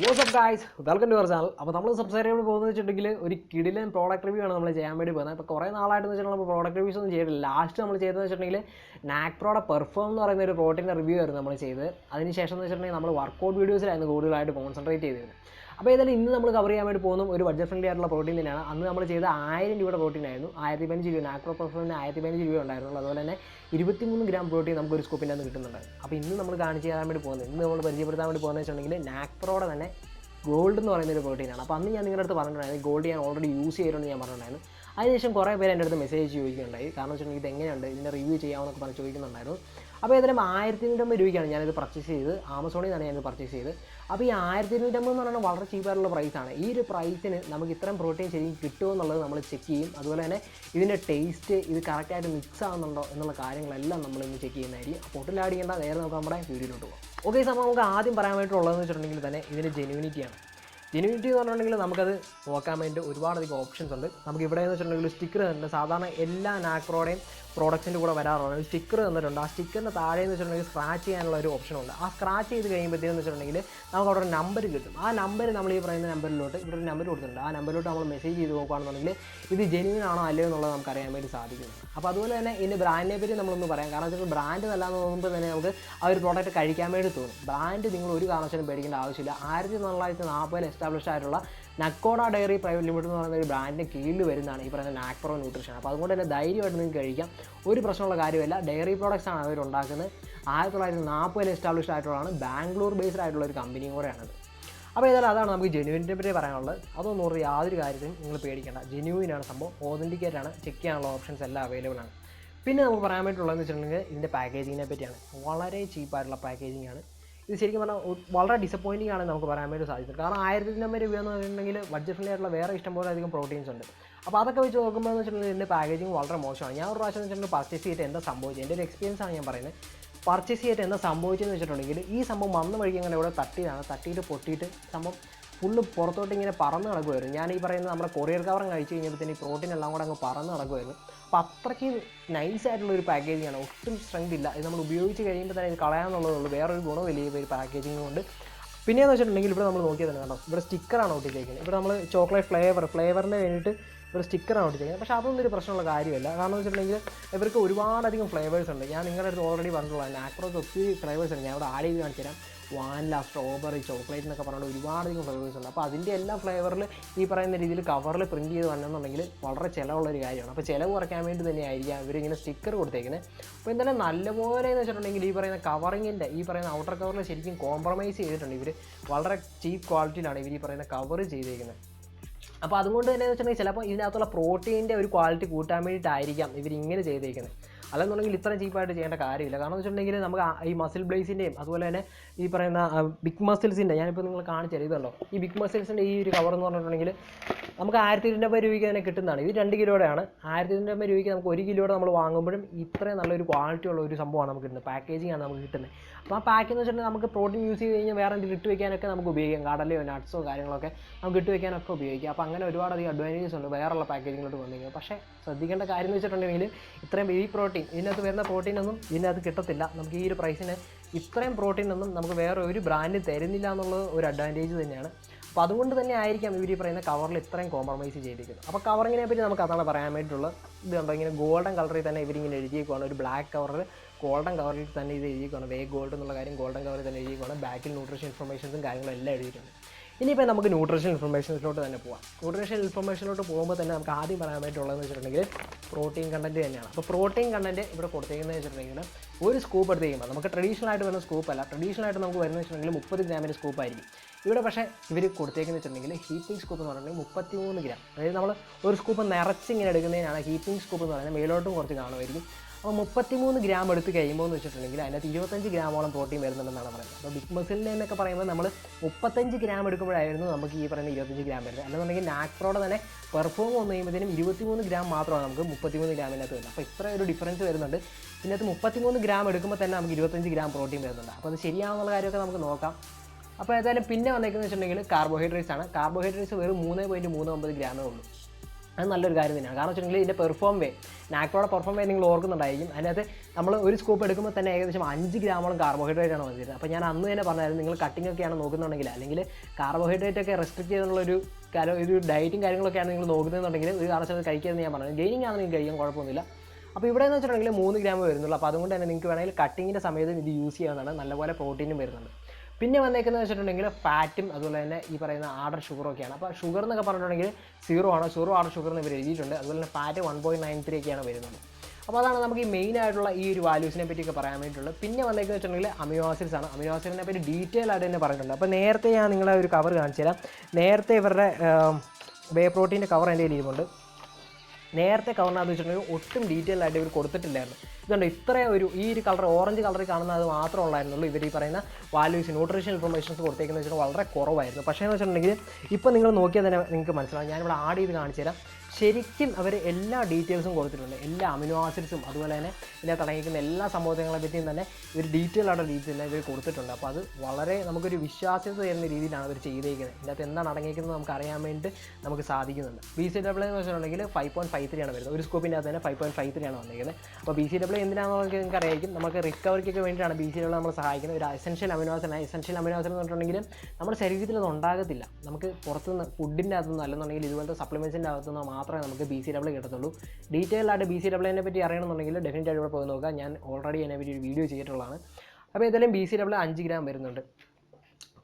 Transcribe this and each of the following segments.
What's up guys welcome to our channel അപ്പോൾ നമ്മൾ സംസാരിക്കാൻ പോകുന്നത് വെച്ചിട്ടുണ്ടെങ്കിൽ ഒരു കിടിലൻ പ്രോഡക്റ്റ് റിവ്യൂ ആണ് നമ്മൾ ചെയ്യാൻ വേണ്ടി പോകുന്നത്. അപ്പോൾ കുറേ നാളായിട്ട് വെച്ചിട്ടുണ്ടെങ്കിൽ നമ്മൾ പ്രോഡക്റ്റ് റിവ്യൂസ് ഒന്നും ചെയ്തിട്ടില്ല. ലാസ്റ്റ് നമ്മൾ ചെയ്തതെന്ന് വെച്ചിട്ടുണ്ടെങ്കിൽ നാക്പ്രോടെ പെർഫോം എന്ന് പറയുന്ന ഒരു പ്രോട്ടീന്റെ റിവ്യൂ ആയിരുന്നു നമ്മൾ ചെയ്തത്. അതിനുശേഷം എന്ന് വെച്ചിട്ടുണ്ടെങ്കിൽ നമ്മൾ വർക്കൗട്ട് വീഡിയോസിലായിരുന്നു കൂടുതലായിട്ട് കോൺസെൻട്രേറ്റ് ചെയ്തിരുന്നത്. അപ്പോൾ ഏതായാലും ഇന്ന് നമ്മൾ കവർ ചെയ്യാൻ വേണ്ടി പോകുന്ന ഒരു ബഡ്ജറ്റ് ഫ്രണ്ട്ലി ആയിട്ടുള്ള പ്രോട്ടീൻ തന്നെയാണ്. അന്ന് നമ്മൾ ചെയ്ത ആയിരം രൂപയുടെ പ്രോട്ടീൻ ആയിരുന്നു. ആയിരത്തി പതിനഞ്ച് രൂപ ആക്രോ പെർഫോമിന് ആയിരത്തി പതിനഞ്ച് രൂപ ഉണ്ടായിരുന്നുള്ളൂ. അതുപോലെ തന്നെ ഇരുപത്തിമൂന്ന് ഗ്രാം പ്രോട്ടീൻ നമുക്ക് ഒരു സ്കൂപ്പിന്റെ അന്ന് കിട്ടുന്നുണ്ട് അപ്പോൾ ഇന്ന് നമ്മൾ കാണിച്ച് ചെയ്യാൻ വേണ്ടി പോകുന്നത് ഇന്ന് നമ്മൾ പരിചയപ്പെടുത്താൻ വേണ്ടി പോകുന്നത് വെച്ചിട്ടുണ്ടെങ്കിൽ നാക്രോടെ തന്നെ ഗോൾഡ് എന്ന് പറയുന്ന ഒരു പ്രോട്ടീനാണ് അപ്പോൾ അന്ന് ഞാൻ നിങ്ങളുടെ അടുത്ത് പറഞ്ഞിട്ടുണ്ടായിരുന്നു ഗോൾഡ് ഞാൻ ഓൾറെഡി യൂസ് ചെയ്തിട്ടുണ്ട് ഞാൻ പറഞ്ഞിട്ടുണ്ടായിരുന്നു. അതിനുശേഷം കുറേ പേര് എന്റെ അടുത്ത് മെസ്സേജ് ചോദിക്കുന്നുണ്ടായി കാരണം വെച്ചിട്ടുണ്ടെങ്കിൽ ഇത് എങ്ങനെയുണ്ട് ഇതിന്റെ റിവ്യൂ ചെയ്യാമെന്നൊക്കെ പറഞ്ഞ് ചോദിക്കുന്നുണ്ടായിരുന്നു. അപ്പോൾ ഏതായാലും ആയിരത്തി ഇരുന്നൂറ്റമ്പത് രൂപയ്ക്കാണ് ഞാനിത് പർച്ചേസ് ചെയ്ത് ആമസോണിൽ നിന്നാണ് ഞാനിത് പർച്ചേസ് ചെയ്ത് അപ്പോൾ ഈ ആയിരത്തി ഇരുന്നൂറ്റമ്പത് എന്ന് പറയുന്നത് വളരെ ചീപ്പായിട്ടുള്ള പ്രൈസാണ് ഈ ഒരു പ്രൈസിന് നമുക്ക് ഇത്രയും പ്രോട്ടീൻ ശരിക്കും കിട്ടുമോ എന്നുള്ളത് നമ്മൾ ചെക്ക് ചെയ്യും. അതുപോലെ തന്നെ ഇതിന്റെ ടേസ്റ്റ് ഇത് കറക്റ്റായിട്ട് മിക്സ് ആവുന്നുണ്ടോ എന്നുള്ള കാര്യങ്ങളെല്ലാം നമ്മൾ ഇന്ന് ചെക്ക് ചെയ്യുന്നതായിരിക്കും. അപ്പോൾ ഒട്ടിലാടിക്കേണ്ട നേരെ നമുക്ക് നമ്മുടെ വീഡിയോയിലോട്ട് പോകാം ഓക്കെ അപ്പോൾ നമുക്ക് ആദ്യം പറയാൻ വേണ്ടിയിട്ടുള്ളതെന്ന് വെച്ചിട്ടുണ്ടെങ്കിൽ തന്നെ ഇതിന്റെ ജെനുവിനിറ്റിയാണ് ജെനുവിനിറ്റി എന്ന് പറഞ്ഞിട്ടുണ്ടെങ്കിൽ നമുക്കത് നോക്കാൻ വേണ്ടി ഒരുപാടധികം ഓപ്ഷൻസ് ഉണ്ട്. നമുക്ക് ഇവിടെ എന്ന് വെച്ചിട്ടുണ്ടെങ്കിൽ സ്റ്റിക്കർ തന്നെ സാധാരണ എല്ലാ നാക്രോടെയും പ്രോഡക്റ്റിന്റെ കൂടെ വരാറുണ്ട്. ഒരു സ്റ്റിക്കർ തന്നിട്ടുണ്ട്. ആ സ്റ്റിക്കറിന്റെ താഴെ എന്ന് വെച്ചിട്ടുണ്ടെങ്കിൽ സ്ക്രാച്ച് ചെയ്യാനുള്ള ഒരു ഓപ്ഷൻ ഉണ്ട്. ആ സ്ക്രാച്ച് ചെയ്ത് കഴിയുമ്പോഴത്തേന്ന് വെച്ചിട്ടുണ്ടെങ്കിൽ നമുക്ക് അവിടെ ഒരു നമ്പർ കിട്ടും. ആ നമ്പർ നമ്മൾ ഈ പറയുന്ന നമ്പറിലോട്ട് ഇവിടെ ഒരു നമ്പർ കൊടുത്തിട്ടുണ്ട്. ആ നമ്പറിലോട്ട് നമ്മൾ മെസ്സേജ് ചെയ്ത് നോക്കുകയാണെന്നുണ്ടെങ്കിൽ ഇത് ജെനുവിൻ ആണോ അല്ലയോ എന്നുള്ളത് നമുക്ക് അറിയാൻ വേണ്ടി സാധിക്കും അപ്പോൾ അതുപോലെ തന്നെ ഇതിന്റെ ബ്രാൻഡിനെ പറ്റി നമ്മളൊന്ന് പറയാം. കാരണം വെച്ചാൽ ബ്രാൻഡ് നല്ലതെന്ന് തോന്നുമ്പോൾ തന്നെ നമുക്ക് ആ ഒരു പ്രോഡക്റ്റ് കഴിക്കാൻ വേണ്ടി തോന്നും. ബ്രാൻഡ് നിങ്ങൾ ഒരു കാരണവശാലും പേടിക്കേണ്ട ആവശ്യമില്ല. ആയിരത്തി തൊള്ളായിരത്തി നാൽപ്പതിൽ എസ്റ്റാബ്ലിഷ് ആയിട്ടുള്ള നക്കോഡ ഡയറി പ്രൈവറ്റ് ലിമിറ്റഡ് എന്ന് പറയുന്ന ഒരു ബ്രാൻഡിന്റെ കീഴിൽ വരുന്നതാണ് ഈ പറയുന്ന നാക്പ്രോ ന്യൂട്രീഷൻ. അപ്പോൾ അതുകൊണ്ട് തന്നെ ധൈര്യമായിട്ട് നിങ്ങൾക്ക് കഴിക്കാം. ഒരു പ്രശ്നമുള്ള കാര്യമല്ല. ഡയറി പ്രോഡക്റ്റ്സ് ആണ് അവർ ഉണ്ടാക്കുന്നത്. ആയിരത്തി തൊള്ളായിരത്തി നാൽപ്പതിൽ എസ്റ്റാബ്ലിഷ് ആയിട്ടുള്ളതാണ്. ബാംഗ്ലൂർ ബേസ്ഡ് ആയിട്ടുള്ള ഒരു കമ്പനിയും കൂടെയാണത്. അപ്പോൾ ഏതായാലും അതാണ് നമുക്ക് ജെനുവിനെ പറ്റി പറയാനുള്ളത്. അതൊന്നും ഓർത്ത് യാതൊരു കാര്യത്തിനും നിങ്ങൾ പേടിക്കേണ്ട. ജെനുവിനാണ് സംഭവം. ഓതന്റിക്കേറ്റ് ആണ്. ചെക്ക് ചെയ്യാനുള്ള ഓപ്ഷൻസ് എല്ലാം അവൈലബിൾ ആണ്. പിന്നെ നമുക്ക് പറയാൻ പറ്റുള്ളതെന്ന് വെച്ചിട്ടുണ്ടെങ്കിൽ ഇതിന്റെ പാക്കേജിങ്ങിനെ പറ്റിയാണ്. വളരെ ചീപ്പായിട്ടുള്ള പാക്കേജിംഗ് ആണ്. ഇത് ശരിക്കും പറഞ്ഞാൽ വളരെ ഡിസപ്പോയിന്റിംഗ് ആണ് നമുക്ക് പറയാൻ വേണ്ടി സാധിച്ചത്. കാരണം ആയിരത്തി അമ്പത് രൂപ എന്ന് പറഞ്ഞിട്ടുണ്ടെങ്കിൽ ബഡ്ജറ്റ് ഫ്രണ്ട്ലി ആയിട്ടുള്ള വേറെ ഇഷ്ടംപോലെ അധികം പ്രോട്ടീൻസ് ഉണ്ട്. അപ്പോൾ അതൊക്കെ വെച്ച് നോക്കുമ്പോൾ എന്ന് വെച്ചിട്ടുണ്ടെങ്കിൽ ഇതിന്റെ പാക്കേജിങ് വളരെ മോശമാണ്. ഞാൻ ഒരു പ്രാവശ്യം വെച്ചിട്ടുണ്ടെങ്കിൽ പർച്ചേസ് ചെയ്തിട്ട് എന്താ സംഭവിച്ചത്? എന്റെ ഒരു എക്സ്പീരിയൻസ് ആണ് ഞാൻ പറയുന്നത്. പർച്ചേസ് ചെയ്തിട്ട് എന്താ സംഭവിച്ചതെന്ന് വെച്ചിട്ടുണ്ടെങ്കിൽ ഈ സംഭവം വന്ന വഴിക്ക് അങ്ങനെ ഇവിടെ തട്ടിയതാണ്. തട്ടിയിട്ട് പൊട്ടിയിട്ട് സംഭവം ഫുള്ള് പുറത്തോട്ട് ഇങ്ങനെ പറന്ന് നടക്കുമായിരുന്നു ഞാൻ ഈ പറയുന്നത് നമ്മുടെ കൊറിയർ കവറും കഴിച്ച് കഴിഞ്ഞപ്പോഴത്തേന് ഈ പ്രോട്ടീൻ എല്ലാം കൂടെ അങ്ങ് പറന്ന് നടക്കുമായിരുന്നു അപ്പോൾ അത്രയ്ക്ക് നൈസ് ആയിട്ടുള്ള ഒരു പാക്കേജിംഗ് ആണ്. ഒട്ടും സ്ട്രെങ്ത് ഇല്ല. ഇത് നമ്മൾ ഉപയോഗിച്ച് കഴിയുമ്പോൾ തന്നെ ഇത് കളയാനുള്ളതുള്ളൂ വേറൊരു ഗുണമില്ല ഈ ഒരു പാക്കേജിങ് കൊണ്ട്. പിന്നെയെന്ന് വെച്ചിട്ടുണ്ടെങ്കിൽ ഇവിടെ നമ്മൾ നോക്കിയത് തന്നെ കണ്ടോ? ഇവിടെ സ്റ്റിക്കറാണ് ഒട്ടിച്ചേക്കുന്നത്. ഇവിടെ നമ്മൾ ചോക്ലേറ്റ് ഫ്ലേവർ ഫ്ലേവറിന് വേണ്ടിയിട്ട് ഒരു സ്റ്റിക്കറാണ് ഒട്ടിച്ചേക്കുന്നത്. പക്ഷേ അതൊന്നും ഒരു പ്രശ്നമുള്ള കാര്യമല്ല. കാരണം എന്ന് വെച്ചിട്ടുണ്ടെങ്കിൽ ഇവർക്ക് ഒരുപാടധികം ഫ്ലേവേഴ്സ് ഉണ്ട്. ഞാൻ നിങ്ങളുടെ അടുത്ത് ഓൾറെഡി പറഞ്ഞിട്ടുള്ള നാക്രോസ് ഒത്തിരി ഫ്ലേവേഴ്സ് ഉണ്ട്. ഞാൻ ഇവിടെ ആഡ് ചെയ്ത് കാണിച്ചു തരാം വാനില സ്ട്രോബെറി ചോക്ലേറ്റ് എന്നൊക്കെ പറഞ്ഞിട്ട് ഒരുപാടധികം ഫ്ലേവേഴ്സ് ഉണ്ട്. അപ്പോൾ അതിന്റെ എല്ലാ ഫ്ലേവറിൽ ഈ പറയുന്ന രീതിയിൽ കവറിൽ പ്രിന്റ് ചെയ്ത് വന്നെന്നുണ്ടെങ്കിൽ വളരെ ചിലവുള്ളൊരു കാര്യമാണ്. അപ്പോൾ ചിലവ് കുറയ്ക്കാൻ വേണ്ടി തന്നെയായിരിക്കാം ഇവരിങ്ങനെ സ്റ്റിക്കർ കൊടുത്തേക്കുന്നത് അപ്പോൾ എന്തായാലും നല്ലപോലെ എന്ന് വെച്ചിട്ടുണ്ടെങ്കിൽ ഈ പറയുന്ന കവറിങ്ങിന്റെ ഈ പറയുന്ന ഔട്ടർ കവറിൽ ശരിക്കും കോംപ്രമൈസ് ചെയ്തിട്ടുണ്ട് ഇവർ വളരെ ചീപ്പ് ക്വാളിറ്റിയിലാണ് ഇവർ ഈ പറയുന്ന കവർ ചെയ്തേക്കുന്നത് അപ്പോൾ അതുകൊണ്ട് തന്നെ എന്ന് വെച്ചിട്ടുണ്ടെങ്കിൽ ചിലപ്പോൾ ഇതിനകത്തുള്ള പ്രോട്ടീന്റെ ഒരു ക്വാളിറ്റി കൂട്ടാൻ വേണ്ടിയിട്ടായിരിക്കാം ഇവർ ഇങ്ങനെ ചെയ്തേക്കുന്നത് അല്ലെന്നുണ്ടെങ്കിൽ ഇത്ര ചീപ്പായിട്ട് ചെയ്യേണ്ട കാര്യമില്ല. കാരണം എന്ന് വെച്ചിട്ടുണ്ടെങ്കിൽ നമുക്ക് ഈ മസിൽ ബ്ലേസിന്റെയും അതുപോലെ തന്നെ ഈ പറയുന്ന ബിഗ് മസിൽസിന്റെ ഞാനിപ്പോൾ നിങ്ങൾ കാണിച്ചു ഇതുണ്ടോ? ഈ ബിഗ് മസിൽസിന്റെ ഈ ഒരു കവർ എന്ന് പറഞ്ഞിട്ടുണ്ടെങ്കിൽ നമുക്ക് ആയിരത്തി ഇരുന്നൂറ്റമ്പത് രൂപയ്ക്ക് തന്നെ കിട്ടുന്നതാണ്. ഇത് രണ്ട് കിലോയുടെയാണ്. ആയിരത്തി ഇരുന്നൂറ്റമ്പത് രൂപയ്ക്ക് നമുക്ക് ഒരു കിലോയുടെ നമ്മൾ വാങ്ങുമ്പോഴും ഇത്രയും നല്ലൊരു ക്വാളിറ്റി ഉള്ള ഒരു സംഭവമാണ് നമുക്ക് കിട്ടുന്നത്. പാക്കേജിംഗ് ആണ് നമുക്ക് കിട്ടുന്നത്. അപ്പോൾ ആ പാക്ക് എന്ന് വെച്ചിട്ടുണ്ടെങ്കിൽ നമുക്ക് പ്രോട്ടീൻ യൂസ് ചെയ്ത് കഴിഞ്ഞാൽ വേറെ എന്തെങ്കിലും ഇട്ട് വയ്ക്കാനൊക്കെ നമുക്ക് ഉപയോഗിക്കാം. കടലയോ നട്ട്സോ കാര്യങ്ങളൊക്കെ നമുക്ക് ഇട്ട് വയ്ക്കാനൊക്കെ ഉപയോഗിക്കാം. അപ്പോൾ അങ്ങനെ ഒരുപാട് അധികം അഡ്വാന്റേജസ് ഉണ്ട് വേറെയുള്ള പാക്കേജിങ്ങിലോട്ട് വന്നിരിക്കുന്നത് പക്ഷേ ശ്രദ്ധിക്കേണ്ട കാര്യം എന്ന് വെച്ചിട്ടുണ്ടെങ്കിൽ ഇത്രയും ഈ പ്രോട്ടീൻ ഇതിനകത്ത് വരുന്ന പ്രോട്ടീൻ ഒന്നും ഇതിനകത്ത് കിട്ടത്തില്ല. നമുക്ക് ഈ ഒരു പ്രൈസിന് ഇത്രയും പ്രോട്ടീൻ ഒന്നും നമുക്ക് വേറെ ഒരു ബ്രാൻഡ് തരുന്നില്ല എന്നുള്ളത് ഒരു അഡ്വാന്റേജ് തന്നെയാണ്. അപ്പോൾ അതുകൊണ്ട് തന്നെ ആയിരിക്കാം ഇവർ ഈ പറയുന്ന കവറിൽ ഇത്രയും കോംപ്രമൈസ് ചെയ്തിരിക്കുന്നത്. അപ്പോൾ കവറിങ്ങിനെ പറ്റി നമുക്ക് അതാണ് പറയാൻ വേണ്ടിയിട്ടുള്ളത്. ഇത് കണ്ടോ ഇങ്ങനെ ഗോൾഡൻ കളറിൽ തന്നെ ഇവരിങ്ങനെ എഴുതിയേക്കുവാണ്. ഒരു ബ്ലാക്ക് കവറിൽ ഗോൾഡൻ കവറിൽ തന്നെ ഇത് എഴുതിയേക്കുവാണ്. വേ ഗോൾഡ് എന്നുള്ള കാര്യം ഗോൾഡൻ കവറിൽ തന്നെ എഴുതിയേക്കുവാണ്. ബാക്കിൽ ന്യൂട്രീഷൻ ഇൻഫർമേഷൻസും കാര്യങ്ങളും എല്ലാം എഴുതിയിട്ടുണ്ട്. ഇനിയിപ്പോൾ നമുക്ക് ന്യൂട്രീഷൻ ഇൻഫർമേഷൻസിലോട്ട് തന്നെ പോവാം. ന്യൂട്രീഷൻ ഇൻഫർമേഷനിലോട്ട് പോകുമ്പോൾ തന്നെ നമുക്ക് ആദ്യം പറയാൻ പറ്റുള്ളതെന്ന് വെച്ചിട്ടുണ്ടെങ്കിൽ പ്രോട്ടീൻ കണ്ടന്റ് തന്നെയാണ്. അപ്പോൾ പ്രോട്ടീൻ കണ്ടന്റ് ഇവിടെ കൊടുത്തേക്കുന്നത് വെച്ചിട്ടുണ്ടെങ്കിൽ ഒരു സ്കൂപ്പ് എടുത്ത് കഴിയുമ്പോൾ നമുക്ക് ട്രഡീഷണൽ ആയിട്ട് വരുന്ന സ്കൂപ്പ് അല്ല ട്രഡീഷണൽ ആയിട്ട് നമുക്ക് വരുന്ന വെച്ചിട്ടുണ്ടെങ്കിൽ മുപ്പത് ഗ്രാമിന്റെ സ്കൂപ്പ് ആയിരിക്കും. ഇവിടെ പക്ഷേ ഇവർ കൊടുത്തേക്കുന്ന വെച്ചിട്ടുണ്ടെങ്കിൽ ഹീപ്പിംഗ് സ്കൂപ്പ് എന്ന് പറഞ്ഞിട്ടുണ്ടെങ്കിൽ മുപ്പത്തി മൂന്ന് ഗ്രാം അതായത് നമ്മൾ ഒരു സ്കൂപ്പ് നിറച്ചിങ്ങനെ എടുക്കുന്നതിനാണ് ഹീപ്പിംഗ് സ്കൂപ്പ് എന്ന് പറയുന്നത്. മേലോട്ടും കുറച്ച് കാണുമായിരിക്കും അപ്പോൾ മുപ്പത്തിമൂന്ന് ഗ്രാം എടുത്ത് കഴിയുമ്പോൾ എന്ന് വെച്ചിട്ടുണ്ടെങ്കിൽ അതിനകത്ത് ഇരുപത്തഞ്ച് ഗ്രാമോളം പ്രോട്ടീൻ വരുന്നുണ്ടെന്നാണ് പറയുന്നത്. അപ്പോൾ ബിഗ് മസിലിന്റെ എന്നൊക്കെ പറയുമ്പോൾ നമ്മൾ മുപ്പത്തഞ്ച് ഗ്രാം എടുക്കുമ്പോഴായിരുന്നു നമുക്ക് ഈ പറയുന്ന ഇരുപത്തഞ്ച് ഗ്രാം വരുന്നത്. അല്ലെന്നുണ്ടെങ്കിൽ നാക്പ്രോടെ തന്നെ പെർഫോം വന്നു കഴിയുമ്പോഴത്തേനും ഇരുപത്തിമൂന്ന് ഗ്രാം മാത്രമാണ് നമുക്ക് മുപ്പത്തിമൂന്ന് ഗ്രാമിനകത്ത് വരുന്നത്. അപ്പോൾ ഇത്ര ഒരു ഡിഫറൻസ് വരുന്നുണ്ട്. ഇതിനകത്ത് മുപ്പത്തിമൂന്ന് ഗ്രാം എടുക്കുമ്പോൾ തന്നെ നമുക്ക് ഇരുപത്തഞ്ച് ഗ്രാം പ്രോട്ടീൻ വരുന്നുണ്ട്. അപ്പോൾ അത് ശരിയാവുന്നുള്ള കാര്യമൊക്കെ നമുക്ക് നോക്കാം. അപ്പോൾ ഏതായാലും പിന്നെ വന്നേക്കുന്നത് വെച്ചിട്ടുണ്ടെങ്കിൽ കാർബോഹൈഡ്രേറ്റ്സ് ആണ്. കാർബോഹൈഡ്രേറ്റ്സ് വെറും മൂന്ന് പോയിന്റ് മൂന്ന് ഒമ്പത് ഗ്രാമേ ഉള്ളൂ. അത് നല്ലൊരു കാര്യം തന്നെയാണ്. കാരണം വെച്ചിട്ടുണ്ടെങ്കിൽ ഇതിന്റെ പെർഫോം വേ നാക്ടോടെ പെർഫോം വേ നിങ്ങൾ ഓർക്കുന്നുണ്ടായിരിക്കും. അതിനകത്ത് നമ്മൾ ഒരു സ്കൂപ്പ് എടുക്കുമ്പോൾ തന്നെ ഏകദേശം അഞ്ച് ഗ്രാമോളം കാർബോഹൈഡ്രേറ്റ് ആണ് വന്നിരുന്നത്. അപ്പോൾ ഞാൻ അന്ന് തന്നെ പറഞ്ഞായിരുന്നു നിങ്ങൾ കട്ടിംഗ് ഒക്കെയാണ് നോക്കുന്നുണ്ടെങ്കിൽ അല്ലെങ്കിൽ കാർബോഹൈഡ്രേറ്റ് ഒക്കെ റെസ്ട്രിക്ട് ചെയ്തുള്ളൊരു ഒരു ഡയറ്റും കാര്യങ്ങളൊക്കെയാണ് നിങ്ങൾ നോക്കുന്നതെന്നുണ്ടെങ്കിൽ ഒരു കാരണവശാലും കഴിക്കരുത് ഞാൻ പറഞ്ഞത് ഗെയിനിങ് ആണ് നിങ്ങൾക്ക് കഴിക്കാൻ കുഴപ്പമൊന്നുമില്ല. അപ്പോൾ ഇവിടെ എന്ന് വെച്ചിട്ടുണ്ടെങ്കിൽ മൂന്ന് ഗ്രാം വരുന്നുള്ളൂ. അപ്പോൾ അതുകൊണ്ട് തന്നെ നിങ്ങൾക്ക് വേണമെങ്കിൽ കട്ടിങ്ങിന്റെ സമയത്ത് ഇത് യൂസ് ചെയ്യാവുന്നതാണ്. നല്ലപോലെ പ്രോട്ടീനും വരുന്നുണ്ട്. പിന്നെ വന്നേക്കുന്നത് വെച്ചിട്ടുണ്ടെങ്കിൽ ഫാറ്റും അതുപോലെ തന്നെ ഈ പറയുന്ന ആർഡർ ഷുഗറും ഒക്കെയാണ്. അപ്പോൾ ഷുഗർ എന്നൊക്കെ പറഞ്ഞിട്ടുണ്ടെങ്കിൽ സീറോ ആണ്. സീറോ ആർഡർ ഷുഗർ എന്ന് ഇവർ എഴുതിയിട്ടുണ്ട്. അതുപോലെ തന്നെ fat one point nine three ഒക്കെയാണ് വരുന്നത്. അപ്പോൾ അതാണ് നമുക്ക് ഈ മെയിൻ ആയിട്ടുള്ള ഈ ഒരു വാല്യൂസിനെ പറ്റിയൊക്കെ പറയാൻ വേണ്ടിയിട്ടുള്ളത്. പിന്നെ വന്നേക്കുന്നത് വെച്ചിട്ടുണ്ടെങ്കിൽ അമിനോ ആസിഡ്സ് ആണ്. അമിനോ ആസിഡിനെ പറ്റി ഡീറ്റെയിൽ ആയിട്ട് തന്നെ പറഞ്ഞിട്ടുണ്ട്. അപ്പോൾ നേരത്തെ ഞാൻ നിങ്ങളെ ഒരു കവർ കാണിച്ചു തരാം. നേരത്തെ ഇവരുടെ വേ പ്രോട്ടീന്റെ കവർ എന്റെ കയ്യിൽ നേരത്തെ കവറിനകത്ത് വെച്ചിട്ടുണ്ടെങ്കിൽ ഒട്ടും ഡീറ്റെയിൽ ആയിട്ട് ഇവർ കൊടുത്തിട്ടില്ലായിരുന്നു. ഇതുകൊണ്ട് ഇത്രയും ഒരു ഈ ഒരു കളർ ഓറഞ്ച് കളറിൽ കാണുന്നത് മാത്രമേ ഉള്ളായിരുന്നുള്ളൂ ഇവർ ഈ പറയുന്ന വാല്യൂസ് ന്യൂട്രീഷൻ ഇൻഫർമേഷൻസ് കൊടുത്തേക്കുന്നത് വെച്ചാൽ വളരെ കുറവായിരുന്നു. പക്ഷേ എന്ന് വെച്ചിട്ടുണ്ടെങ്കിൽ ഇപ്പോൾ നിങ്ങൾ നോക്കിയാൽ തന്നെ നിങ്ങൾക്ക് മനസ്സിലാവും. ഞാനിവിടെ ആഡ് ചെയ്ത് കാണിച്ചു തരാം ശരിക്കും അവർ എല്ലാ ഡീറ്റെയിൽസും കൊടുത്തിട്ടുണ്ട്. എല്ലാ അമിനോ ആസിഡ്സും അതുപോലെ തന്നെ ഇതിനകത്ത് അടങ്ങിയിരിക്കുന്ന എല്ലാ സംഭവങ്ങളെ പറ്റിയും തന്നെ ഇവർ ഡീറ്റെയിൽ ആയിട്ട് ഡീറ്റെയിൽ ഇവർ കൊടുത്തിട്ടുണ്ട്. അപ്പോൾ അത് വളരെ നമുക്കൊരു വിശ്വാസ്യത തരുന്ന രീതിയിലാണ് അവർ ചെയ്തേക്കുന്നത്. ഇതിനകത്ത് എന്താണ് അടങ്ങിയിരിക്കുന്നത് നമുക്ക് അറിയാൻ വേണ്ടി നമുക്ക് സാധിക്കുന്നുണ്ട്. ബി സി ഡബ്ല്യൂ എന്ന് വെച്ചിട്ടുണ്ടെങ്കിൽ ഫൈവ് പോയിന്റ് ഫൈവ് ത്രീ ആണ് വരുന്നത്. ഒരു സ്കോപ്പിന്റെ അകത്ത് തന്നെ ഫൈവ് പോയിന്റ് ഫൈവ് ത്രീ ആണ് വന്നിരിക്കുന്നത്. അപ്പോൾ ബി സി ഡബ്ല്യൂ എന്തിനാണെന്ന് നമുക്ക് നിങ്ങൾക്ക് അറിയായിരിക്കും നമുക്ക് റിക്കവറിക്കൊക്കെ വേണ്ടിയിട്ടാണ് ബി സി ഡബ്ല്യൂ നമ്മൾ സഹായിക്കുന്നത്. ഒരു എസെൻഷ്യൽ അമിനോസിനാണ് എസെൻഷ്യൽ ആസിഡ് എന്ന് പറഞ്ഞിട്ടുണ്ടെങ്കിൽ നമ്മുടെ ശരീരത്തിൽ അത് ഉണ്ടാകത്തില്ല. നമുക്ക് പുറത്തുനിന്ന് ഫുഡിന്റെ അകത്തുനിന്ന് അല്ലെന്നുണ്ടെങ്കിൽ ഇതുപോലത്തെ സപ്ലിമെൻസിന്റെ അകത്തുനിന്ന് മാത്രമേ നമുക്ക് ബി സി ഡബ്ല്യൂ കിട്ടത്തുള്ളൂ. ഡീറ്റെയിൽ ആയിട്ട് ബി സി ഡബ്ല്യൂനെ പറ്റി അറിയണമെന്നുണ്ടെങ്കിൽ ഡെഫിനറ്റ് ആയിട്ട് ഇവിടെ പോയി നോക്കുക. ഞാൻ ഓൾറെഡി എന്നെ പറ്റി ഒരു വീഡിയോ ചെയ്തിട്ടുള്ളതാണ്. അപ്പോൾ ഏതായാലും ബി സി ഡബ്ല്യൂ അഞ്ച് ഗ്രാം വരുന്നുണ്ട്.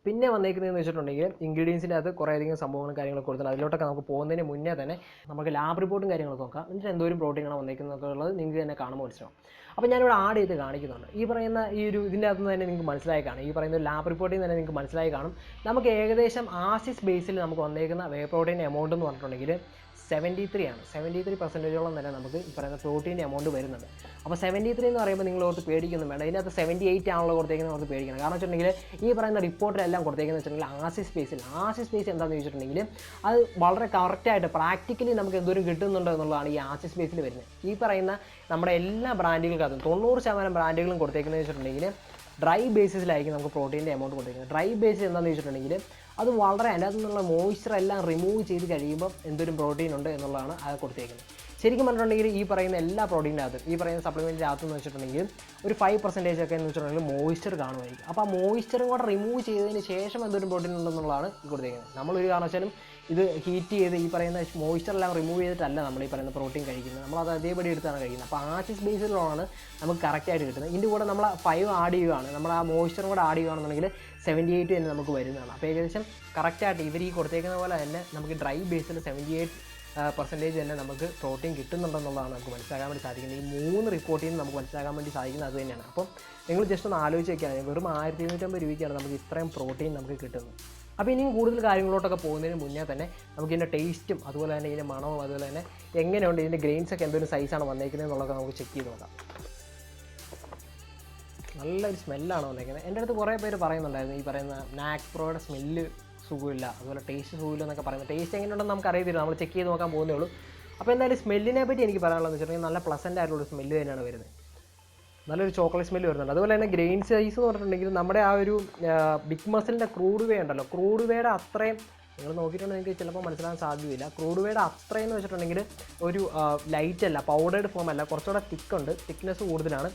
പിന്നെ വന്നേക്കുന്നതെന്ന് വെച്ചിട്ടുണ്ടെങ്കിൽ ഇൻഗ്രീഡിയൻസിന്റെ അകത്ത് കുറേയധികം സംഭവങ്ങളും കാര്യങ്ങളൊക്കെ കൊടുത്തിട്ടുണ്ട് അതിലോട്ടൊക്കെ നമുക്ക് പോകുന്നതിന് മുന്നേ തന്നെ നമുക്ക് ലാബ് റിപ്പോർട്ടും കാര്യങ്ങളൊക്കെ നോക്കാം. എന്നിട്ട് എന്തോരം പ്രോട്ടീനാണ് വന്നേക്കുന്നതൊക്കെ ഉള്ളത് നിങ്ങൾക്ക് തന്നെ കാണുമ്പോൾ മനസ്സിലാവും. അപ്പോൾ ഞാനിവിടെ ആഡ് ചെയ്ത് കാണിക്കുന്നുണ്ട്. ഈ പറയുന്ന ഈ ഒരു ഇതിന്റെ അകത്ത് തന്നെ നിങ്ങൾക്ക് മനസ്സിലായി കാണും. ഈ പറയുന്ന ലാബ് റിപ്പോർട്ടിൽ തന്നെ നിങ്ങൾക്ക് മനസ്സിലായി കാണും. നമുക്ക് ഏകദേശം ആസിസ് ബേസിൽ നമുക്ക് വന്നേക്കുന്ന വേ പ്രോട്ടീൻ എമൗണ്ട് എന്ന് പറഞ്ഞിട്ടുണ്ടെങ്കിൽ സെവന്റി ത്രീ ആണ്. സെവന്റി ത്രീ പെർസെന്റേജോളം തന്നെ നമുക്ക് ഈ പറയുന്ന പ്രോട്ടീന്റെ എമൗണ്ട് വരുന്നുണ്ട്. അപ്പോൾ സെവന്റി ത്രീ എന്ന് പറയുമ്പോൾ നിങ്ങൾ ഓർത്ത് പേടിക്കുന്നു വേണ്ട. ഇതിനകത്ത് സെവന്റി എയ്റ്റ് ആണല്ലോ കൊടുത്തേക്കുന്നത് ഓർത്ത് പേടിക്കണം. കാരണം വെച്ചിട്ടുണ്ടെങ്കിൽ ഈ പറയുന്ന റിപ്പോർട്ടിലെല്ലാം കൊടുത്തേക്കുന്നത് വെച്ചിട്ടുണ്ടെങ്കിൽ ആസി സ്പേസിൽ ആസി സ്പേസ് എന്താണെന്ന് ചോദിച്ചിട്ടുണ്ടെങ്കിൽ അത് വളരെ കറക്റ്റായിട്ട് പ്രാക്ടിക്കലി നമുക്ക് എന്തോരം കിട്ടുന്നുണ്ടോ എന്നുള്ളതാണ് ഈ ആസി സ്പേസിൽ വരുന്നത്. ഈ പറയുന്ന നമ്മുടെ എല്ലാ ബ്രാൻഡുകൾക്കകത്തും തൊണ്ണൂറ് ശതമാനം ബ്രാൻഡുകളും കൊടുത്തേക്കുന്നത് വെച്ചിട്ടുണ്ടെങ്കിൽ ഡ്രൈ ബേസിസിലായിരിക്കും നമുക്ക് പ്രോട്ടീന്റെ എമൗണ്ട് കൊടുത്തേക്കുന്നത്. ഡ്രൈ ബേസിൽ എന്താണെന്ന് വെച്ചിട്ടുണ്ടെങ്കിൽ അത് വളരെ അതിന്റെ അകത്തു നിന്നുള്ള മോയ്സ്ചർ എല്ലാം റിമൂവ് ചെയ്ത് കഴിയുമ്പോൾ എന്തൊരു പ്രോട്ടീൻ ഉണ്ട് എന്നുള്ളതാണ് അത് കൊടുത്തേക്കുന്നത്. ശരിക്കും പറഞ്ഞിട്ടുണ്ടെങ്കിൽ ഈ പറയുന്ന എല്ലാ പ്രോട്ടീന്റെ അകത്തും ഈ പറയുന്ന സപ്ലിമെന്റിന്റെ അകത്ത് എന്ന് വെച്ചിട്ടുണ്ടെങ്കിൽ ഒരു ഫൈവ് പെർസെന്റേജ് ഒക്കെ എന്ന് വെച്ചിട്ടുണ്ടെങ്കിൽ മോയ്സ്ചർ കാണുമായിരിക്കും. അപ്പോൾ ആ മോയ്സ്ചറും കൂടെ റിമൂവ് ചെയ്തതിന് ശേഷം എന്തൊരു പ്രോട്ടീൻ ഉണ്ടെന്നുള്ളതാണ് കൊടുത്തേക്കുന്നത്. നമ്മളൊരു കാരണവശാലും ഇത് ഹീറ്റ് ചെയ്ത് ഈ പറയുന്ന മോയ്സ്ചർ എല്ലാം റിമൂവ് ചെയ്തിട്ടല്ല നമ്മൾ ഈ പറയുന്ന പ്രോട്ടീൻ കഴിക്കുന്നത്. നമ്മൾ അത് അതേപടി എടുത്താണ് കഴിക്കുന്നത്. അപ്പോൾ ആസിസ് ബേസിലാണ് നമുക്ക് കറക്റ്റായിട്ട് കിട്ടുന്നത്. ഇതിന്റെ കൂടെ നമ്മൾ ഫൈവ് ആഡ് ചെയ്യുകയാണ് നമ്മൾ ആ മോയ്സ്ചറും കൂടെ ആഡ് ചെയ്യുകയാണെന്നുണ്ടെങ്കിൽ സെവന്റി എയ്റ്റ് തന്നെ നമുക്ക് വരുന്നതാണ്. അപ്പോൾ ഏകദേശം കറക്റ്റായിട്ട് ഇവർ ഈ കൊടുത്തേക്കുന്ന പോലെ തന്നെ നമുക്ക് ഡ്രൈ ബേസിൽ സെവന്റി എയ്റ്റ് പെർസെന്റേജ് തന്നെ നമുക്ക് പ്രോട്ടീൻ കിട്ടുന്നുണ്ടെന്നുള്ളതാണ് നമുക്ക് മനസ്സിലാക്കാൻ വേണ്ടി സാധിക്കുന്നത്. ഈ മൂന്ന് റിപ്പോർട്ടിൽ നമുക്ക് മനസ്സിലാക്കാൻ വേണ്ടി സാധിക്കുന്നത് അത് തന്നെയാണ്. അപ്പം നിങ്ങൾ ജസ്റ്റ് ഒന്ന് ആലോചിച്ച് വെക്കുകയാണെങ്കിൽ വെറും ആയിരത്തി ഇരുന്നൂറ്റമ്പത് രൂപയ്ക്കാണ് നമുക്ക് ഇത്രയും പ്രോട്ടീൻ നമുക്ക് കിട്ടുന്നത്. അപ്പോൾ ഇനിയും കൂടുതൽ കാര്യങ്ങളോട്ടൊക്കെ പോകുന്നതിന് മുന്നേ തന്നെ നമുക്ക് ഇതിന്റെ ടേസ്റ്റും അതുപോലെ തന്നെ ഇതിന്റെ മണവും അതുപോലെ തന്നെ എങ്ങനെയുണ്ട് ഇതിന്റെ ഗ്രെയിൻസ് ഒക്കെ എന്തൊരു സൈസാണ് വന്നേക്കുന്നത് എന്നുള്ളതൊക്കെ നമുക്ക് ചെക്ക് ചെയ്ത് നോക്കാം. നല്ലൊരു സ്മെല്ലാണ് വന്നേക്കുന്നത്. എന്റെ അടുത്ത് കുറേ പേര് പറയുന്നുണ്ടായിരുന്നു ഈ പറയുന്ന നാക് പ്രോയുടെ സ്മെല്ല് സുഖമില്ല അതുപോലെ ടേസ്റ്റ് സുഖമില്ല എന്നൊക്കെ പറയുന്നത്. ടേസ്റ്റ് എങ്ങനെയുണ്ടെന്ന് നമുക്ക് അറിയത്തില്ല നമ്മൾ ചെക്ക് ചെയ്ത് നോക്കാൻ പോകുന്നേ ഉള്ളൂ. അപ്പോൾ എന്തായാലും സ്മെല്ലിനെ പറ്റി എനിക്ക് പറയാനുള്ളതെന്ന് വെച്ചിട്ടുണ്ടെങ്കിൽ നല്ല പ്ലസന്റ് ആയിട്ടുള്ള സ്മെല്ല് തന്നെയാണ് വരുന്നത്. നല്ലൊരു ചോക്ലേറ്റ് സ്മെല്ല് വരുന്നുണ്ട്. അതുപോലെ തന്നെ ഗ്രെയിൻ സൈസ് എന്ന് പറഞ്ഞിട്ടുണ്ടെങ്കിൽ നമ്മുടെ ആ ഒരു ബിഗ് മസിലിന്റെ ക്രൂഡ് വേ ഉണ്ടല്ലോ. ക്രൂഡ് വേയുടെ അത്രയും നിങ്ങൾ നോക്കിയിട്ടുണ്ടെങ്കിൽ നിങ്ങൾക്ക് ചിലപ്പോൾ മനസ്സിലാക്കാൻ സാധ്യതയില്ല. ക്രൂഡ് വേയുടെ അത്രയും എന്ന് വെച്ചിട്ടുണ്ടെങ്കിൽ ഒരു ലൈറ്റ് അല്ല പൗഡേഡ് ഫോം അല്ല കുറച്ചുകൂടെ തിക്കുണ്ട് തിക്നെസ് കൂടുതലാണ്.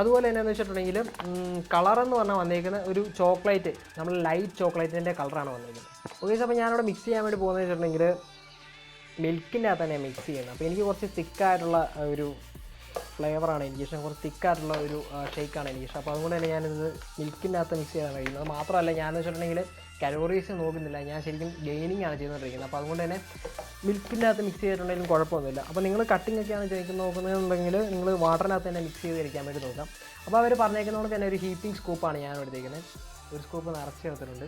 അതുപോലെ തന്നെ എന്ന് വെച്ചിട്ടുണ്ടെങ്കിൽ കളർ എന്ന് പറഞ്ഞാൽ വന്നേക്കുന്ന ഒരു ചോക്ലേറ്റ് നമ്മൾ ലൈറ്റ് ചോക്ലേറ്റിന്റെ കളറാണ് വന്നിരിക്കുന്നത് ഓക്കെ അപ്പോൾ ഞാനവിടെ മിക്സ് ചെയ്യാൻ വേണ്ടി പോകുന്നത് വെച്ചിട്ടുണ്ടെങ്കിൽ മിൽക്കിന്റെ അകത്ത് തന്നെ മിക്സ് ചെയ്യുന്നത്. അപ്പോൾ എനിക്ക് കുറച്ച് തിക്കായിട്ടുള്ള ഒരു ഫ്ലേവറാണ് എനിക്ക് ഇഷ്ടം കുറച്ച് തിക്കായിട്ടുള്ള ഒരു ഷേക്കാണ് എനിക്ക് ഇഷ്ടം അപ്പോൾ അതുകൊണ്ട് തന്നെ ഞാനിത് മിൽക്കിന്റെ അകത്ത് മിക്സ് ചെയ്യാൻ കഴിയുന്നത് മാത്രമല്ല ഞാൻ വെച്ചിട്ടുണ്ടെങ്കിൽ കലോറീസ് നോക്കുന്നില്ല. ഞാൻ ശരിക്കും ഗെയിനിങ് ആണ് ചെയ്തുകൊണ്ടിരിക്കുന്നത്. അപ്പോൾ അതുകൊണ്ട് തന്നെ മിൽക്കിന്റെ അകത്ത് മിക്സ് ചെയ്തിട്ടുണ്ടെങ്കിലും കുഴപ്പമൊന്നുമില്ല. അപ്പോൾ നിങ്ങൾ കട്ടിംഗ് ഒക്കെയാണ് ചോദിക്കുന്നത് നോക്കുന്നതെന്നുണ്ടെങ്കിൽ നിങ്ങൾ വാട്ടറിനകത്ത് തന്നെ മിക്സ് ചെയ്ത് ഇരിക്കാൻ വേണ്ടി നോക്കാം. അപ്പോൾ അവർ പറഞ്ഞേക്കുന്നതുകൊണ്ട് തന്നെ ഒരു ഹീറ്റിംഗ് സ്കൂപ്പാണ് ഞാൻ എടുത്തേക്കുന്നത് ഒരു സ്കൂപ്പ് നിറച്ച് ചേർത്തിട്ടുണ്ട്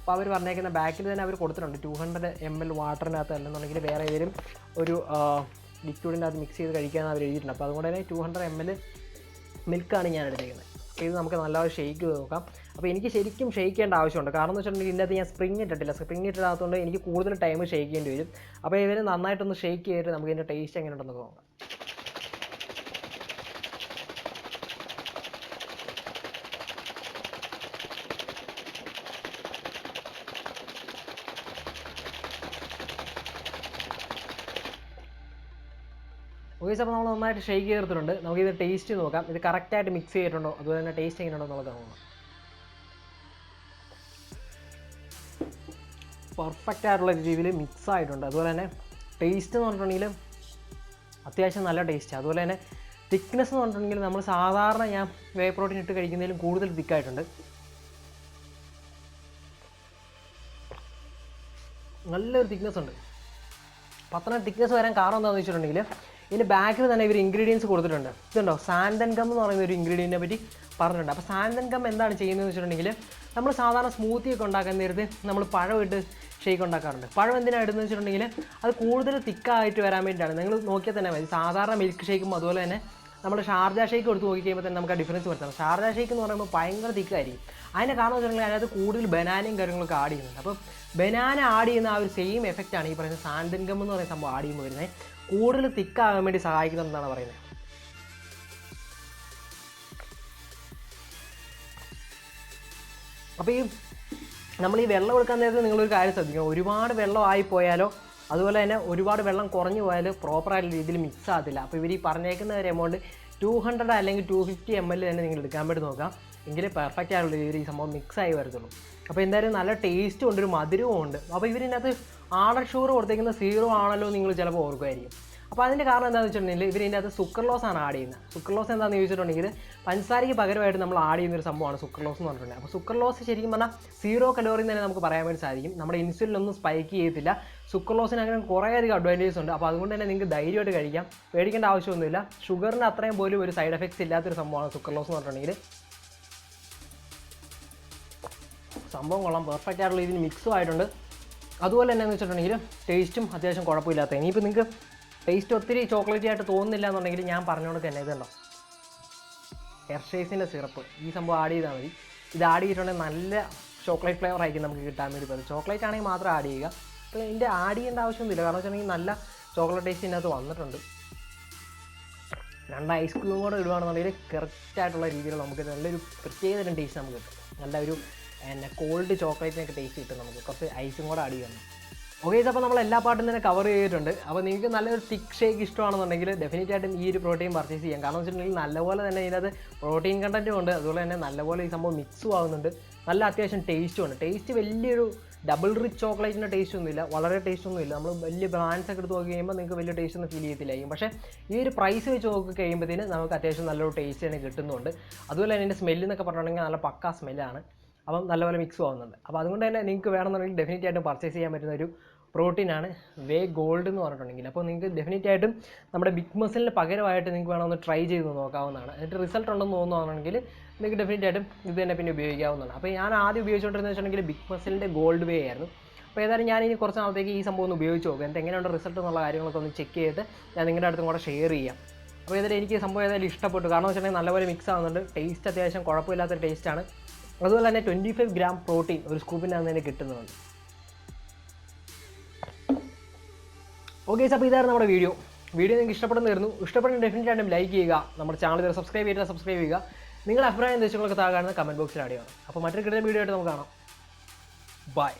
അപ്പോൾ അവർ പറഞ്ഞേക്കുന്ന ബാക്കിൽ തന്നെ അവർ കൊടുത്തിട്ടുണ്ട്. ടു ഹൺഡ്രഡ് എം എൽ വാട്ടറിനകത്ത് അല്ലെന്നുണ്ടെങ്കിൽ വേറെ ഏതെങ്കിലും ഒരു ലിക്വിഡിന്റെ അത് മിക്സ് ചെയ്ത് കഴിക്കാമെന്ന് അവർ എഴുതിയിട്ടുണ്ട്. അപ്പോൾ അതുകൊണ്ട് തന്നെ ടു ഹൺഡ്രഡ് എം എൽ മിൽക്കാണ് ഞാൻ എടുത്തേക്കുന്നത്. ഇത് നമുക്ക് നല്ലപോലെ ഷെയ്ക്ക് നോക്കാം. അപ്പോൾ എനിക്ക് ശരിക്കും ഷെയ്ക്ക് ചെയ്യേണ്ട ആവശ്യമുണ്ട്. കാരണം എന്ന് വെച്ചിട്ടുണ്ടെങ്കിൽ ഇതിനകത്ത് ഞാൻ സ്പ്രിങ് ഇട്ടിട്ടില്ല. സ്പ്രിങ് ഇട്ടിടാത്തതുകൊണ്ട് എനിക്ക് കൂടുതൽ ടൈം ഷെയ്ക്ക് ചെയ്യേണ്ടി വരും. അപ്പോൾ ഇവർ നന്നായിട്ടൊന്ന് ഷെയ്ക്ക് ചെയ്തിട്ട് നമുക്ക് ഇതിന്റെ ടേസ്റ്റ് എങ്ങനെ ഉണ്ടെന്ന് നോക്കാം. ഓക്കെ അപ്പോൾ നമ്മൾ നന്നായിട്ട് ഷെയ്ക്ക് ചേർത്തിട്ടുണ്ട് നമുക്ക് ഇത് ടേസ്റ്റ് നോക്കാം. ഇത് കറക്റ്റായിട്ട് മിക്സ് ചെയ്തിട്ടുണ്ടോ? അതുപോലെ തന്നെ ടേസ്റ്റ് എങ്ങനെയുണ്ടോ നമുക്ക് നോക്കാം. പെർഫെക്റ്റ് ആയിട്ടുള്ള രീതിയിൽ മിക്സ് ആയിട്ടുണ്ട്. അതുപോലെ തന്നെ ടേസ്റ്റ് എന്ന് പറഞ്ഞിട്ടുണ്ടെങ്കിൽ അത്യാവശ്യം നല്ല ടേസ്റ്റ് അതുപോലെ തന്നെ തിക്നെസ് എന്ന് പറഞ്ഞിട്ടുണ്ടെങ്കിൽ നമ്മൾ സാധാരണ ഞാൻ വേ പ്രോട്ടീൻ ഇട്ട് കഴിക്കുന്നതിലും കൂടുതൽ തിക്കായിട്ടുണ്ട് നല്ലൊരു തിക്നെസ് ഉണ്ട്. അത്ര തിക്നെസ് വരാൻ കാരണം എന്താണെന്ന് വെച്ചിട്ടുണ്ടെങ്കിൽ ഇതിന്റെ ബാക്കിൽ തന്നെ ഇവർ ഇൻഗ്രീഡിയൻസ് കൊടുത്തിട്ടുണ്ട്. ഇതുണ്ടോ? സാന്തൻ ഗം എന്ന് പറയുന്ന ഒരു ഇൻഗ്രീഡിയന്റിനെ പറ്റി പറഞ്ഞിട്ടുണ്ട്. അപ്പോൾ സാന്തൻ ഗം എന്താണ് ചെയ്യുന്നതെന്ന് വെച്ചിട്ടുണ്ടെങ്കിൽ നമ്മൾ സാധാരണ സ്മൂത്തി ഒക്കെ ഉണ്ടാക്കാൻ നേരത്ത് നമ്മൾ പഴം ഇട്ട് ഷേക്ക് ഉണ്ടാക്കാറുണ്ട്. പഴം എന്തിനാണ് ഇടുന്നത് വെച്ചിട്ടുണ്ടെങ്കിൽ അത് കൂടുതൽ തിക്കായിട്ട് വരാൻ വേണ്ടിയിട്ടാണ്. നിങ്ങൾ നോക്കിയാൽ തന്നെ മതി. സാധാരണ മിൽക്ക് ഷേക്കും അതുപോലെ തന്നെ നമ്മൾ ഷാർജ ഷേക്ക് എടുത്ത് നോക്കി കഴിയുമ്പോൾ തന്നെ നമുക്ക് ആ ഡിഫറൻസ് വരുത്താം ഷാർജ ഷേക്ക് എന്ന് പറയുമ്പോൾ ഭയങ്കര തിക്കായിരിക്കും. അതിന്റെ കാരണം വെച്ചിട്ടുണ്ടെങ്കിൽ അതിനകത്ത് കൂടുതൽ ബനാനയും കാര്യങ്ങളൊക്കെ ആഡ് ചെയ്യുന്നുണ്ട്. അപ്പോൾ ബനാന ആഡ് ചെയ്യുന്ന ആ ഒരു സെയിം എഫക്റ്റാണ് ഈ പറയുന്ന സാൻഡൻ എന്ന് പറയുന്ന സംഭവം ആഡ് ചെയ്യുമ്പോൾ വരുന്നത്. കൂടുതൽ തിക്കാകാൻ വേണ്ടി സഹായിക്കുന്നതെന്നാണ് പറയുന്നത്. അപ്പോൾ ഈ നമ്മൾ ഈ വെള്ളം എടുക്കാൻ നേരത്തെ നിങ്ങളൊരു കാര്യം ശ്രദ്ധിക്കണം. ഒരുപാട് വെള്ളം ആയിപ്പോയാലോ അതുപോലെ തന്നെ ഒരുപാട് വെള്ളം കുറഞ്ഞു പോയാൽ പ്രോപ്പറായിട്ടുള്ള രീതിയിൽ മിക്സ് ആകത്തില്ല. അപ്പോൾ ഇവർ ഈ പറഞ്ഞേക്കുന്ന ഒരു എമൗണ്ട് ടു ഹൺഡ്രഡ് അല്ലെങ്കിൽ ടു ഫിഫ്റ്റി എം എൽ തന്നെ നിങ്ങൾ എടുക്കാൻ വേണ്ടി നോക്കാം. എങ്കിലേ പെർഫെക്റ്റ് ആയിട്ടുള്ള രീതിയിൽ ഈ സംഭവം മിക്സ് ആയി വരത്തുള്ളൂ. അപ്പോൾ എന്തായാലും നല്ല ടേസ്റ്റും ഉണ്ട് ഒരു മധുരവും ഉണ്ട്. അപ്പോൾ ഇവരിനകത്ത് ആണർ ഷുഗർ കൊടുത്തേക്കുന്ന സീറോ ആണല്ലോ നിങ്ങൾ ചിലപ്പോൾ ഓർക്കുമായിരിക്കും അപ്പോൾ അതിന്റെ കാരണം എന്താണെന്ന് വെച്ചിട്ടുണ്ടെങ്കിൽ ഇവരിന്റെ അത് സുക്രലോസ് ആണ് ആഡ് ചെയ്യുന്നത്. സുക്രലോസ് എന്താണെന്ന് ചോദിച്ചിട്ടുണ്ടെങ്കിൽ പഞ്ചസാരയ്ക്ക് പകരമായിട്ട് നമ്മൾ ആഡ് ചെയ്യുന്ന ഒരു സംഭവമാണ് സുക്രലോസ് എന്ന് പറഞ്ഞിട്ടുണ്ടെങ്കിൽ. അപ്പോൾ സുക്രലോസ് ശരിക്കും പറഞ്ഞാൽ സീറോ കലോറി തന്നെ നമുക്ക് പറയാൻ വേണ്ടി സാധിക്കും. നമ്മുടെ ഇൻസുലിനൊന്നും സ്പൈക്ക് ചെയ്യത്തില്ല. സുക്രലോസിന് അങ്ങനെ കുറേയധികം അഡ്വാന്റേജസ് ഉണ്ട്. അപ്പോൾ അതുകൊണ്ട് തന്നെ നിങ്ങൾക്ക് ധൈര്യമായിട്ട് കഴിക്കാം. പേടിക്കേണ്ട ആവശ്യമൊന്നുമില്ല. ഷുഗറിന് അത്രയും പോലും ഒരു സൈഡ് എഫക്ട്സ് ഇല്ലാത്തൊരു സംഭവമാണ് സുക്രലോസ് എന്ന് പറഞ്ഞിട്ടുണ്ടെങ്കിൽ. സംഭവം കൊള്ളാം. പെർഫെക്റ്റ് ആയിട്ടുള്ള ഇതിന് മിക്സും ആയിട്ടുണ്ട്. അതുപോലെ തന്നെ എന്ന് വെച്ചിട്ടുണ്ടെങ്കിൽ ടേസ്റ്റും അത്യാവശ്യം കുഴപ്പമില്ലാത്ത. ഇനിയിപ്പോൾ നിങ്ങൾക്ക് ടേസ്റ്റ് ഒത്തിരി ചോക്ലേറ്റി ആയിട്ട് തോന്നുന്നില്ല എന്നുണ്ടെങ്കിൽ ഞാൻ പറഞ്ഞുകൊണ്ട് തന്നെ ഇതുണ്ടോ? എർഷേസിന്റെ സിറപ്പ് ഈ സംഭവം ആഡ് ചെയ്താൽ മതി. ഇത് ആഡ് ചെയ്തിട്ടുണ്ടെങ്കിൽ നല്ല ചോക്ലേറ്റ് ഫ്ലേവർ ആയിരിക്കും നമുക്ക് കിട്ടാൻ വേണ്ടി പറ്റും. ചോക്ലേറ്റ് ആണെങ്കിൽ മാത്രം ആഡ് ചെയ്യുക. അപ്പോൾ ഇതിന്റെ ആഡ് ചെയ്യേണ്ട ആവശ്യമൊന്നുമില്ല. കാരണം വെച്ചിട്ടുണ്ടെങ്കിൽ നല്ല ചോക്ലേറ്റ് ടേസ്റ്റ് ഇതിനകത്ത് വന്നിട്ടുണ്ട്. രണ്ട് ഐസ്ക്രീം കൂടെ ഇടുകയാണെന്നുണ്ടെങ്കിൽ കറക്റ്റായിട്ടുള്ള രീതിയിൽ നമുക്ക് നല്ലൊരു പ്രത്യേകതരം ടേസ്റ്റ് നമുക്ക് കിട്ടും. നല്ല ഒരു പിന്നെ കോൾഡ് ചോക്ലേറ്റിനൊക്കെ ടേസ്റ്റ് കിട്ടും നമുക്ക്. കുറച്ച് ഐസും കൂടെ ആഡ് ചെയ്യണം. ഓക്കെ അപ്പോൾ നമ്മൾ എല്ലാ പാട്ടും തന്നെ കവർ ചെയ്തിട്ടുണ്ട്. അപ്പോൾ നിങ്ങൾക്ക് നല്ലൊരു തിക്ക് ഷേക്ക് ഇഷ്ടമാണെന്നുണ്ടെങ്കിൽ ഡെഫിനറ്റ് ആയിട്ടും ഈ ഒരു പ്രോട്ടീൻ പർച്ചേസ് ചെയ്യാം. കാരണം വെച്ചിട്ടുണ്ടെങ്കിൽ നല്ലപോലെ തന്നെ ഇതിനകത്ത് പ്രോട്ടീൻ കണ്ടന്റും ഉണ്ട്. അതുപോലെ തന്നെ നല്ലപോലെ ഈ സംഭവം മിക്സും ആവുന്നുണ്ട്. നല്ല അത്യാവശ്യം ടേസ്റ്റും ഉണ്ട്. ടേസ്റ്റ് വലിയൊരു ഡബിൾ റിച്ച് ചോക്ലേറ്റിന്റെ ടേസ്റ്റ് ഒന്നുമില്ല വളരെ ടേസ്റ്റ് ഒന്നുമില്ല നമ്മൾ വലിയ ബ്രാൻഡ്സ് ഒക്കെ എടുത്ത് നോക്കി കഴിയുമ്പോൾ നിങ്ങൾക്ക് വലിയ ടേസ്റ്റ് ഒന്നും ഫീൽ ചെയ്യത്തില്ലായിരിക്കും. പക്ഷേ ഈ ഒരു പ്രൈസ് വെച്ച് നോക്കി കഴിയുമ്പോഴത്തേന് നമുക്ക് അത്യാവശ്യം നല്ലൊരു ടേസ്റ്റ് തന്നെ കിട്ടുന്നുണ്ട്. അതുപോലെ തന്നെ ഇതിന്റെ സ്മെല്ലെന്നൊക്കെ പറഞ്ഞിട്ടുണ്ടെങ്കിൽ നല്ല പക്കാ സ്മെല്ലാണ് അപ്പം നല്ലപോലെ മിക്സ് ആവുന്നുണ്ട്. അപ്പോൾ അതുകൊണ്ട് തന്നെ നിങ്ങൾക്ക് വേണമെന്നുണ്ടെങ്കിൽ ഡെഫിനറ്റ് ആയിട്ടും പർച്ചേസ് ചെയ്യാൻ പറ്റുന്ന ഒരു പ്രോട്ടീനാണ് വേ ഗോൾഡ് എന്ന് പറഞ്ഞിട്ടുണ്ടെങ്കിൽ. അപ്പോൾ നിങ്ങൾക്ക് ഡെഫിനറ്റ് ആയിട്ടും നമ്മുടെ ബിഗ് മസിലിന് പകരമായിട്ട് നിങ്ങൾക്ക് വേണമെന്ന് ട്രൈ ചെയ്ത് നോക്കാവുന്നതാണ്. എന്നിട്ട് റിസൾട്ട് ഉണ്ടെന്ന് തോന്നുകയാണെങ്കിൽ നിങ്ങൾക്ക് ഡെഫിനറ്റ് ആയിട്ടും ഇത് തന്നെ പിന്നെ ഉപയോഗിക്കാവുന്നതാണ്. അപ്പോൾ ഞാൻ ആദ്യം ഉപയോഗിച്ചുകൊണ്ടിരുന്നത് വെച്ചിട്ടുണ്ടെങ്കിൽ ബിഗ് മസിലിന്റെ ഗോൾഡ് വേ ആയിരുന്നു. അപ്പോൾ ഏതായാലും ഞാൻ ഇനി കുറച്ച് നാളത്തേക്ക് ഈ സംഭവം ഒന്ന് ഉപയോഗിച്ച് നോക്കാം. എന്നിട്ട് എങ്ങനെയുണ്ട് റിസൾട്ട് എന്നുള്ള കാര്യങ്ങളൊക്കെ ഒന്ന് ചെക്ക് ചെയ്തിട്ട് ഞാൻ നിങ്ങളുടെ അടുത്തും കൂടെ ഷെയർ ചെയ്യാം. അപ്പോൾ ഏതായാലും എനിക്ക് സംഭവം ഏതായാലും ഇഷ്ടപ്പെട്ടു. കാരണം വെച്ചിട്ടുണ്ടെങ്കിൽ നല്ലപോലെ മിക്സ് ആവുന്നുണ്ട്. ടേസ്റ്റ് അത്യാവശ്യം കുഴപ്പമില്ലാത്ത ടേസ്റ്റാണ് അതുപോലെ തന്നെ ട്വന്റി ഫൈവ് ഗ്രാം പ്രോട്ടീൻ ഒരു അന്ന് തന്നെ കിട്ടുന്നുണ്ട്. ഓക്കെ അപ്പോൾ ഇതായിരുന്നു നമ്മുടെ വീഡിയോ വീഡിയോ നിങ്ങൾക്ക് ഇഷ്ടപ്പെടുന്നതായിരുന്നു ഇഷ്ടപ്പെടുന്ന ഡെഫിനറ്റ് ആയിട്ടും ലൈക്ക് ചെയ്യുക. നമ്മുടെ ചാനൽ സബ്സ്ക്രൈബ് ചെയ്തിട്ട് സബ്സ്ക്രൈബ് ചെയ്യുക. നിങ്ങളുടെ അഭിപ്രായം നിർദ്ദേശങ്ങളൊക്കെ താഴെ കാണുന്ന കമന്റ് ബോക്സിൽ അടിയാണ് അപ്പോൾ മറ്റൊരു കിട്ടുന്ന വീഡിയോ ആയിട്ട് നമുക്ക് കാണാം. ബൈ